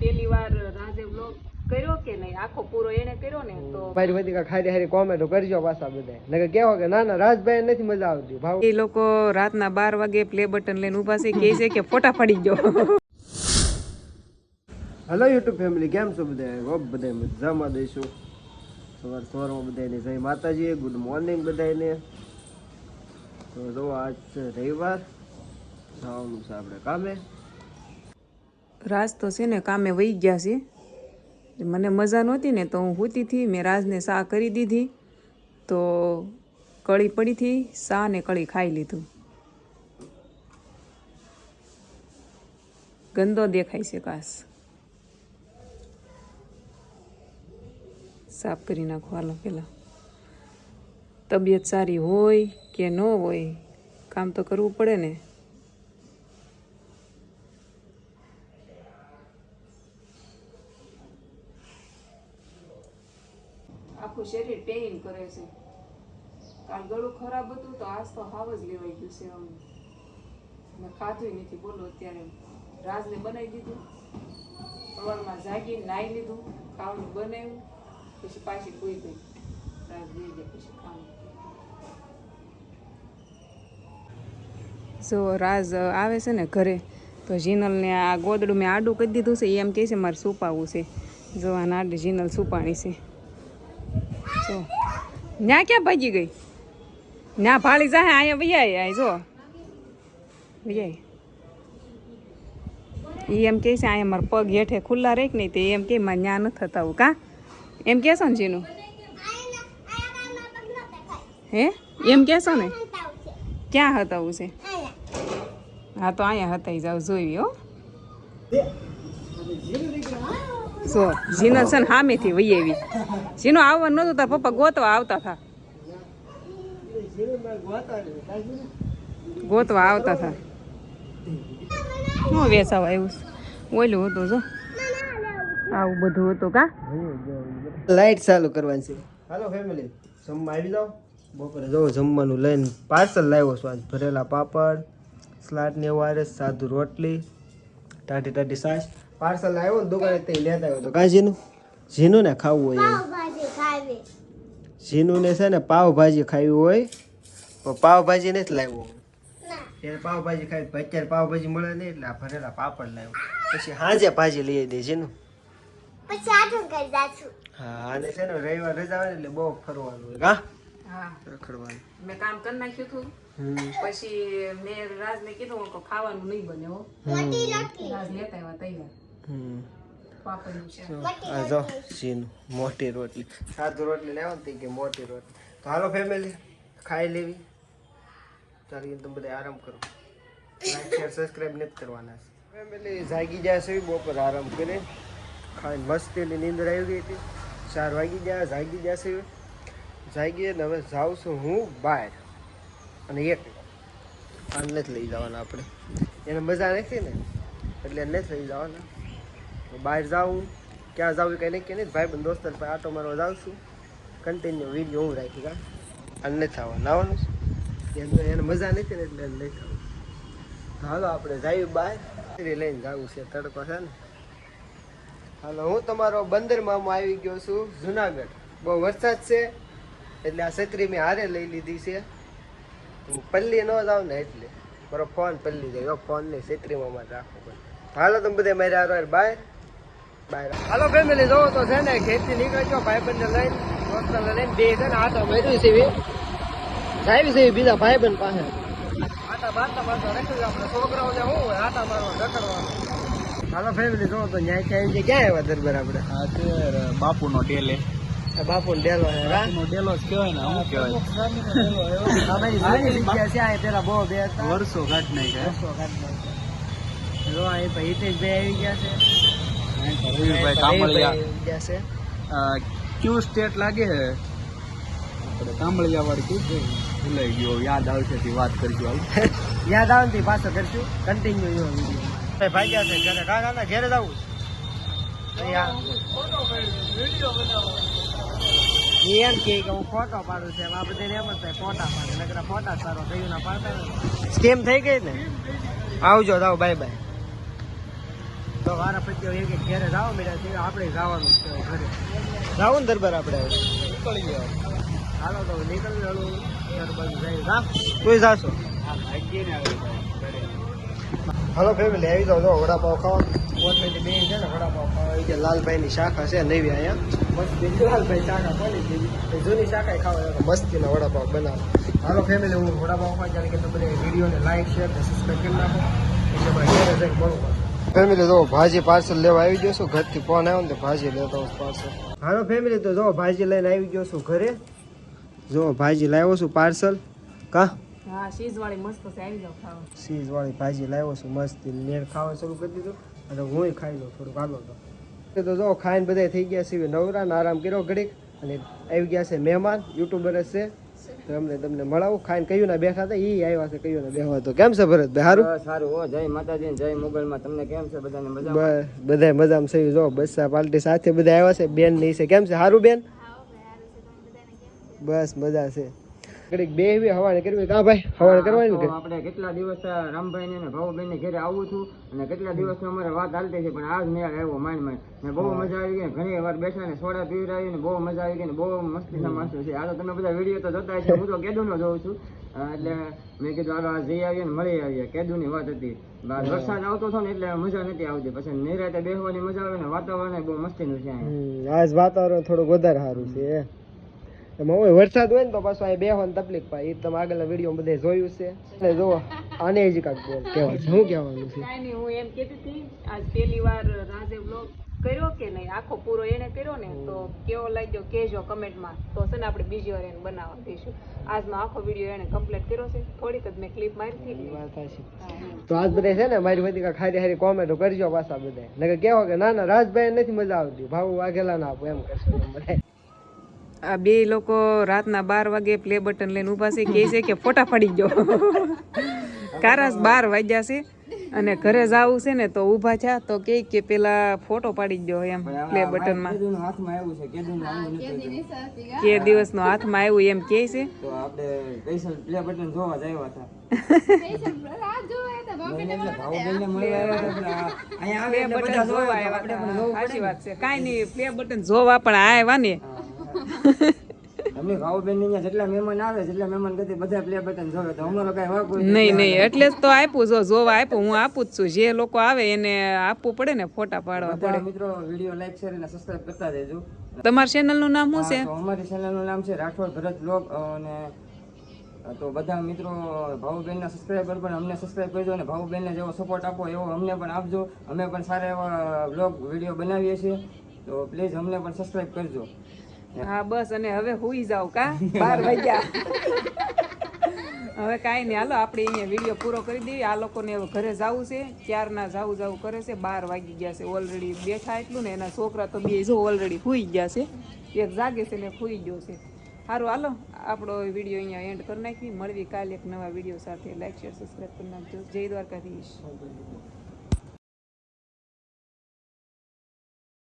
પહેલી વાર રાજે બ્લોગ કર્યો કે નહીં? આખો પૂરો એને કર્યો ને તો મારી બધી કા હારી હારી કોમેન્ટો કરજો પાછા બધા નકર કેવો કે ના ના રાજભાઈ નથી મજા આવતી. ભાવ એ લોકો રાતના 12 વાગે પ્લે બટન લઈને ઊભા છે કે છે કે ફોટા પડી ગયો હેલો યુટ્યુબ ફેમિલી કેમ છો બધા હોપ બધા મજામાં દઈશું. સવાર સવારમાં બધાને જય માતાજી ગુડ મોર્નિંગ બધાને તો જો આજ છે રવિવાર. જવાનું છે આપણે કામે. રાજ તો છે ને કામે વહી ગયા છે. મને મજા નહોતી ને તો હું હોતી હતી મેં રાજને સા કરી દીધી. તો કળી પડી હતી સા ને કળી ખાઈ લીધું. ગંદો દેખાય છે કાસ સાફ કરી નાખો હાલો પેલા. તબિયત સારી હોય કે ન હોય, કામ તો કરવું પડે ને. આખું શરીર પેઇન કરે છે. કાલ ગળું ખરાબ હતું તો આજ તો હાવ જ લેવાઈ ગયું છે આમ. મેં ખાધું નથી બોલો અત્યારે. રાજને બનાવી દીધું. સવારમાં જાગીને નાહી લીધું. ખાવાનું બનાવ્યું. પછી પાછી કોઈ ગઈ. રાજ દઈ દે પછી ખાવાનું. જો રાજ આવે છે ને ઘરે, તો જીનલને આ ગોદડું મેં આડું કરી દીધું છે. એ એમ કહે છે, મારે સુપાવવું છે. જો આ નાડી જીનલ સુપાણી છે. જો ન્યા ક્યાં ભાગી ગઈ? ન્યા ભાળી જાય અહીંયા વૈયા આય જો. ભૈયા એ એમ કહે છે અહીંયા મારા પગ હેઠે ખુલ્લા રહે કે નહીં તે એમ કે મારે ન્યા નથી થતા કા? એમ કહેશો ને જીનું? હે? એમ કહેશો ને? ક્યાં હતાવું છે? હા તો અહીંયા હતાઈ જાવ જોઈ હો સો. જીનો છે ને સામેથી વહી આવી. જીનો આવવાનું નહોતું તાર પપ્પા ગોતવા આવતા હતા. ગોતવા આવતા હતા. હું વેસાવા આવ્યું છે? ઓલું હતું જો. આવું બધું હતું કા? લાઈટ ચાલુ કરવાની છે. હાલો ફેમિલી જમવા આવી જાઓ. બપોરે જો જમવાનું લઈને પાર્સલ લાવ્યો છું. આજ ભરેલા પાપડ સલાડ ને વારસ સાદું રોટલી ટાટી ટાટી સાસ પાર્સલ આવ્યો ને દુકાને તે લેતા આવ્યો તો. કાં જીનું જીનું ને ખાવું હોય જીનું ને છે ને પાવભાજી ખાવી હોય પણ પાવભાજી નથી લાવ્યો. ત્યારે પાવભાજી ખાવી અત્યારે પાવભાજી મળે નહીં એટલે આ ભરેલા પાપડ લાવ્યો. પછી હાજે ભાજી લઈ દે જીનું હા અને છે ને રવિવાર રજા હોય એટલે બહુ ફરવાનું હોય. કા હા. રખડવાનું. મેં કામ કરી નાખ્યું હતું. પછી મેં રાજને કીધું કે ખાવાનું નહીં બને હો. રાજ લેતા આવ્યા તૈયાર. જો, જો સીનું મોટી રોટલી. સાદું રોટલી લેવાની કે મોટી રોટલી? તો હાલો ફેમિલી ખાઈ લેવી. ચાલી તમે બધા આરામ કરો. લાઈક શેર સબસ્ક્રાઈબ નથી કરવાના. ફેમિલી જાગી જશે છે બપોર આરામ કરે. ખાઈને મસ્તીની નીંદર આવી ગઈ હતી. ચાર વાગી ગયા જાગી જશે. જાગી ને હવે જાઉં છું હું બહાર. અને એક આને નથી લઈ જવાના આપણે. એને મજા નથી ને? એટલે નથી લઈ જવાના. બહાર જાઉં, ક્યાં જાઉં એ નહીં કે નહીં ભાઈ બંધ દોસ્તર પાસે આટો મારવા જાઉં છું કન્ટિન્યુ વીડિયો હું રાખી કા અને નથી આવવાનું. આવવાનું છે એને મજા નથી ને એટલે નહીં નથી હાલો, આપણે જઈએ બહાર. લઈને જવું છે, તડકો છે ને. હાલો, હું તમારો બંદર મામા આવી ગયો છું, જુનાગઢ. બહુ વરસાદ છે, એટલે આ છત્રી મેં હારે લઈ લીધી છે. હું પલ્લી ન જાઉં ને એટલે. મારો ફોન પલ્લી જાય. ફોન નહીં છત્રીમાં મારે રાખવો પડે. હાલો, તમે બધા મારે હારો બહાર. બહાર હાલો ફેમિલી જોવો તો છે ને ખેતી નીકળ્યો ભાઈબંધને લઈને દોસ્તને લઈને બે છે ને આટો મેળવી છે જાવી છે બીજા ભાઈબંધ પાસે. આટા બારતા બારતા રખડ્યું આપણે છોકરાઓને શું હોય આટા મારવા રખડવા હાલો ફેમિલી જોવો તો ન્યાય ક્યાં છે ક્યાં આવ્યા દરબાર આપણે? અત્યારે બાપુનો ડેલે. આ બાપુ નો ડેલો છે ડેલો જ કહેવાય ને છે આ પેલા બહુ બે વર્ષો ઘાટ નહીં કે ઘાટ નાખ્યા. હિતેશભાઈ આવી ગયા છે. કામળિયા. કયું સ્ટેટ લાગે છે? આપણે કામળિયા વાળી કયું ભૂલાઈ ગયો. યાદ આવશે થી વાત કરજો આવું યાદ આવે થી પાછો કરશું. કન્ટિન્યુ એવો વીડિયો ભાઈ ગયા છે. ઘરે કા ના ઘેરે જવું એમ કે કે હું ફોટો પાડું છે. આ બધાને એમ જ થાય ફોટા પાડે. નકરા ફોટા સારો થયું ના પાડતા સ્કેમ થઈ ગઈ ને? આવજો જાઓ બાય બાય તો વારા પછી એક ઘેરે જાવ મળ્યા છે આપણે જવાનું છે ઘરે. જાવું ને દરબાર આપણે નીકળી ગયા. હાલો તો નીકળી હાલો દરબાર જઈ જા કોઈ જાશો? હાલો ફેમિલી આવી જાઓ જો વડાપાવ ખાવા ફોન મિનિટ બે છે ને વડાપાવ ખાવા. આવી ગયા લાલભાઈની શાખા છે નવી અહીંયા. મસ્ત લાલભાઈ શાખા ખોલી છે. જૂની શાખા ખાવા મસ્તીના વડાપાવ બનાવે. હાલો ફેમિલી હું વડાપાવ ખાવા જાણે કે તમે વિડીયોને લાઈક શેર ને સબસ્ક્રાઈબ કરી નાખો. એટલે મારે ઘરે જઈને મળવું ફેમિલી જો ભાજી પાર્સલ લેવા આવી ગયો છું ઘરથી ફોન આવ્યો ને તો ભાજી લેતો પાર્સલ હાલો ફેમિલી તો જો ભાજી લઈને આવી ગયો છું ઘરે. જો ભાજી લાવ્યો છું પાર્સલ કા? હા મસ્ત છે આવી જાવ ખાવા. સીઝ ભાજી લાવ્યો છું મસ્ત. નેર ખાવા શરૂ કરી દીધું. અને હું ખાઈ લઉં થોડુંક હાલો તો. એ તો જો ખાઈને બધા થઈ ગયા છે નવરા ને આરામ કર્યો ઘડીક. અને આવી ગયા છે મહેમાન યુટ્યુબર જ છે. તો અમને તમને મળાવું ખાઈને કયું ના બેઠા હતા ઈ આવ્યા છે કયું ના બેહવા. તો કેમ છે ભરતભાઈ સારું સારું હો જય માતાજી જય મોગલમાં. તમને કેમ છે બધાને મજા બસ બધાય મજામાં છે જો બસ્સા પાર્ટી સાથે બધા આવ્યા છે બેનની છે. કેમ છે સારું બેન? બસ મજા છે. ઘડીક બેહવી હવાને કરવી કા ભાઈ હવાને કરવાની ને આપણે કેટલા દિવસ રામભાઈ ને ભાવુબેન ને ઘરે આવું છું અને કેટલા દિવસ અમારે વાત હાલતી છે પણ આજ મેળ આવ્યો માંડ માંડ ને બહુ મજા આવી ગઈ ઘણી વાર બેઠા ને સોડા પીવડાવી ને બહુ મજા આવી ગઈ ને બહુ મસ્તીના માણસો છે. આ તો તમે બધા વીડિયો તો જોતા છે હું તો કેદુ નો જોઉં છું. એટલે મેં કીધું હાલો આ જઈ આવીએ ને મળી આવીએ. કેદુ ની વાત હતી. વરસાદ આવતો હતો ને એટલે મજા નથી આવતી. પછી નિરાતે બેસવાની મજા આવે ને વાતાવરણ બહુ મસ્તીનું છે આજ વાતાવરણ થોડુંક વધારે સારું છે એમાં હોય વરસાદ હોય ને તો પાછું અહીં બેહવાની તકલીફ પાય. એ તમે આગળના વીડિયો બધે જોયું છે. એટલે જુઓ આને જ કાંક બોલ કહેવાનું છે. શું કહેવાનું છે? હું એમ કહેતી હતી આજ પહેલી વાર રાજે બ્લોગ કર્યો કે નહીં? આખો પૂરો એને કર્યો ને તો કેવો લાગ્યો કહેજો કમેન્ટમાં. તો છે ને આપણે બીજી વાર એને બનાવવા દઈશું આજનો આખો વીડિયો એને કમ્પ્લીટ કર્યો છે. થોડીક જ મેં ક્લિપ મારી હતી. તો આજ બધા છે ને મારી બધી કાંઈક હારી હારી કોમેન્ટો કરજો પાછા બધા નકર કેવો કે ના ના રાજભાઈ નથી મજા આવતી. ભાવ વાઘેલા ના આપો. એમ કરશો બધા આ બે લોકો રાતના બાર વાગે પ્લે બટન લઈને ઊભા છે કહે છે કે ફોટા પડી ગયો કારાસ બાર વાગ્યા છે અને ઘરે જાવું છે ને તો ઊભા છે તો કે કે પેલા ફોટો પાડી ગયો એમ પ્લે બટનમાં કે? દિવસનો હાથમાં આવ્યું એમ કે છે. તો આપણે પ્લે બટન જોવા હતા. કાંઈ નહીં પ્લે બટન જોવા પણ આવ્યા ને. તમને ભાવુબેન અહીંયા જેટલા મહેમાન આવે જેટલા મહેમાન કરતી બધા પ્લે બટન જોવે. તો અમારો કઈ વાંક નહીં નહીં એટલે જ તો આપ્યું. જો જોવા આપ્યું હું આપું જ છું. જે લોકો આવે એને આપવું પડે ને ફોટા પાડવા બધા મિત્રો વીડિયો લાઈક શેર અને સબસ્ક્રાઇબ કરતા રહેજો. તમારા ચેનલનું નામ શું છે? અમારી ચેનલનું નામ છે રાઠોડ ભરત બ્લોગ અને તો બધા મિત્રો ભાવુબેનના સબસ્ક્રાઈબર પણ અમને સબસ્ક્રાઈબ કરજો અને ભાવુબેનને જેવો સપોર્ટ આપો એવો અમને પણ આપજો. અમે પણ સારા એવા બ્લોગ વીડિયો બનાવીએ છીએ. તો પ્લીઝ અમને પણ સબસ્ક્રાઈબ કરજો. હા, બસ, અને હવે હુઈ જાવ કા? બાર વાગ્યા. હવે કાંઈ નહીં, હાલો, આપણે અહીંયા વીડિયો પૂરો કરી દઈએ. આ લોકોને ઘરે જવું છે, ક્યારના જવું જવું કરે છે, બાર વાગી ગયા છે ઓલરેડી બેઠા એટલું ને, એના છોકરા તો બે જો ઓલરેડી હુઈ ગયા છે. એક જાગે છે ને હુઈ ગયો છે. સારું હાલો, આપણો વીડિયો અહીંયા એન્ડ કરી નાખી મળવી કાલે એક નવા વીડિયો સાથે. લાઈક શેર સબસ્ક્રાઈબ કરી નાખજો. જય દ્વારકાધીશ.